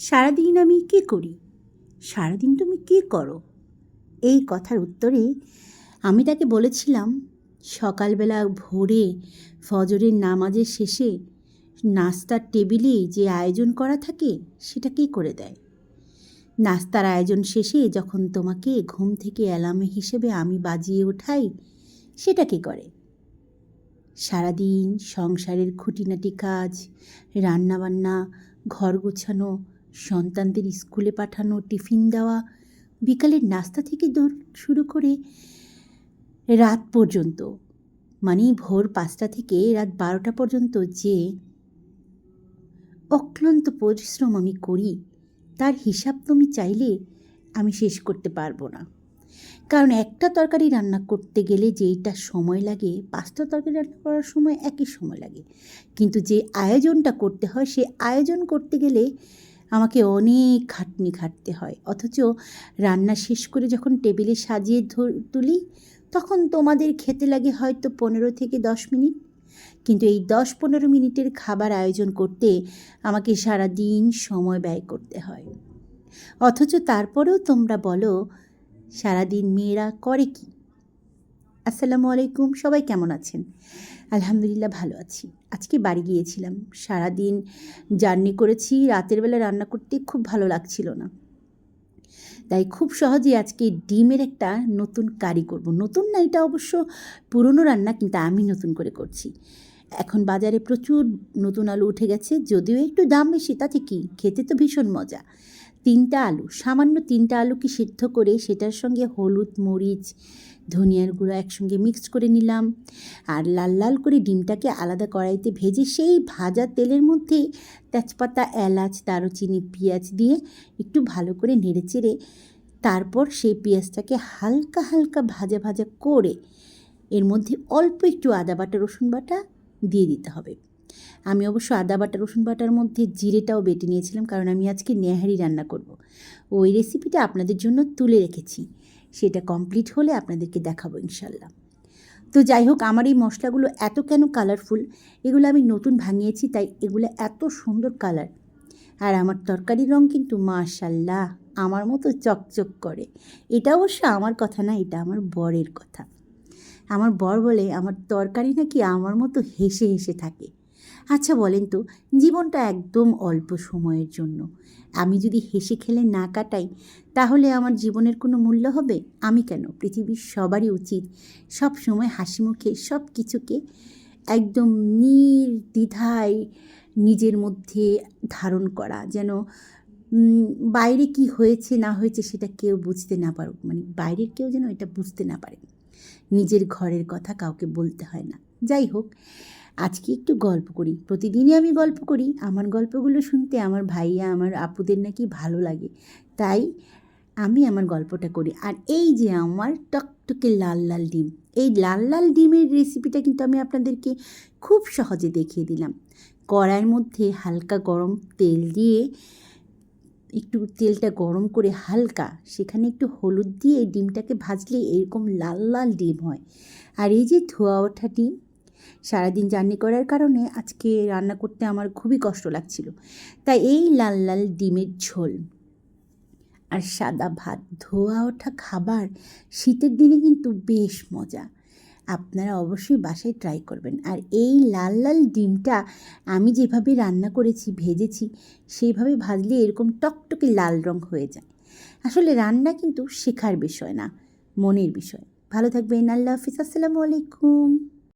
সারাদিন আমি কী করি? সারাদিন তুমি কী করো? এই কথার উত্তরে আমি তাকে বলেছিলাম, সকালবেলা ভোরে ফজরের নামাজের শেষে নাস্তার টেবিলে যে আয়োজন করা থাকে সেটা কে করে দেয়? নাস্তার আয়োজন শেষে যখন তোমাকে ঘুম থেকে অ্যালার্ম হিসেবে আমি বাজিয়ে ওঠাই সেটা কে করে? সারাদিন সংসারের খুঁটিনাটি কাজ, রান্নাবান্না, ঘর গোছানো সন্তানদের স্কুলে পাঠানো টিফিন দেওয়া, বিকালের নাস্তা থেকে দৌড় শুরু করে রাত পর্যন্ত। মানে ভোর পাঁচটা থেকে রাত বারোটা পর্যন্ত যে অক্লান্ত পরিশ্রম আমি করি, তার হিসাব তুমি চাইলে আমি শেষ করতে পারব না। কারণ একটা তরকারি রান্না করতে গেলে যেইটা সময় লাগে, পাঁচটা তরকারি রান্না করার সময় একই সময় লাগে। কিন্তু যে আয়োজনটা করতে হয়, সে আয়োজন করতে গেলে আমাকে অনেক খাটনি খাটতে হয়। অথচ রান্না শেষ করে যখন টেবিলে সাজিয়ে তুলি, তখন তোমাদের খেতে লাগে হয়তো পনেরো থেকে দশ মিনিট। কিন্তু এই দশ পনেরো মিনিটের খাবার আয়োজন করতে আমাকে সারা দিন সময় ব্যয় করতে হয়। অথচ তারপরেও তোমরা বলো, সারাদিন মেয়েরা করে কি? আসসালামু আলাইকুম, সবাই কেমন আছেন? আলহামদুলিল্লাহ ভালো আছি। আজকে বাড়ি গিয়েছিলাম। সারাদিন জার্নি করেছি, রাতের বেলা রান্না করতে খুব ভালো লাগছিল না। তাই খুব সহজেই আজকে ডিমের একটা নতুন কারি করব। নতুন না, এটা অবশ্য পুরনো রান্না, কিন্তু আমি নতুন করে করছি। এখন বাজারে প্রচুর নতুন আলু উঠে গেছে, যদিও একটু দাম বেশি, তাতে কি? খেতে তো ভীষণ মজা। তিনটা আলু, সামান্য তিনটা আলুকে সিদ্ধ করে সেটার সঙ্গে হলুদ, মরিচ, ধনিয়ার গুঁড়ো একসঙ্গে মিক্স করে নিলাম। আর লাল লাল করে ডিমটাকে আলাদা কড়াইতে ভেজে সেই ভাজা তেলের মধ্যে তেজপাতা, এলাচ, দারুচিনি, পেঁয়াজ দিয়ে একটু ভালো করে নেড়েচেড়ে তারপর সেই পেঁয়াজটাকে হালকা হালকা ভাজা ভাজা করে এর মধ্যে অল্প একটু আদা বাটা, রসুন বাটা দিয়ে দিতে হবে। আমি অবশ্য আদা বাটা, রসুন বাটার মধ্যে জিরেটাও বেটে নিয়েছিলাম কারণ আমি আজকে নেহারি রান্না করব। ওই রেসিপিটা আপনাদের জন্য তুলে রেখেছি। সেটা কমপ্লিট হলে আপনাদেরকে দেখাবো ইনশাল্লাহ তো যাই হোক, আমার এই মশলাগুলো এত কেন কালারফুল এগুলো আমি নতুন ভাঙিয়েছি, তাই এগুলো এত সুন্দর কালার আর আমার তরকারির রং কিন্তু মাশাল্লাহ আমার মতো চকচক করে। এটা অবশ্য আমার কথা না, এটা আমার বরের কথা। আমার বর বলে, আমার তরকারি নাকি আমার মতো হেসে হেসে থাকে। আচ্ছা বলেন তো, জীবনটা একদম অল্প সময়ের জন্য। আমি যদি হেসে খেলে না কাটাই, তাহলে আমার জীবনের কোনো মূল্য হবে? আমি কেন? পৃথিবীর সবারই উচিত সব সময় হাসি মুখে সব কিছুকে একদম নির্দ্বিধায় নিজের মধ্যে ধারণ করা, যেন বাইরে কি হয়েছে না হয়েছে সেটা কেউ বুঝতে না পারুক। মানে বাইরের কেউ যেন এটা বুঝতে না পারে। নিজের ঘরের কথা কাউকে বলতে হয় না। যাই হোক আজকে একটু গল্প করি। প্রতিদিনই আমি গল্প করি। আমার গল্পগুলো শুনতে আমার ভাইয়া, আমার আপুদের নাকি ভালো লাগে। তাই আমি আমার গল্পটা করি। আর এই যে আমার টকটকে লাল লাল ডিম, এই লাল লাল ডিমের রেসিপিটা কিন্তু আমি আপনাদেরকে খুব সহজে দেখিয়ে দিলাম। কড়াইয়ের মধ্যে হালকা গরম তেল দিয়ে একটু তেলটা গরম করে হালকা সেখানে একটু হলুদ দিয়ে ডিমটাকে ভাজলে এরকম লাল লাল ডিম হয়। আর এই যে ধোয়া ওঠা ডিম সারাদিন জার্নি করার কারণে আজকে রান্না করতে আমার খুবই কষ্ট লাগছিল। তাই এই লাল লাল ডিমের ঝোল আর সাদা ভাত, ধোয়া ওঠা খাবার শীতের দিনে কিন্তু বেশ মজা। আপনারা অবশ্যই বাসায় ট্রাই করবেন। আর এই লাল লাল ডিমটা আমি যেভাবে রান্না করেছি, ভেজেছি, সেইভাবে ভাজলে এরকম টকটকে লাল রং হয়ে যায়। আসলে রান্না কিন্তু শেখার বিষয় না, মনের বিষয়। ভালো থাকবেন, আল্লাহ হাফিজ। আসসালামু আলাইকুম।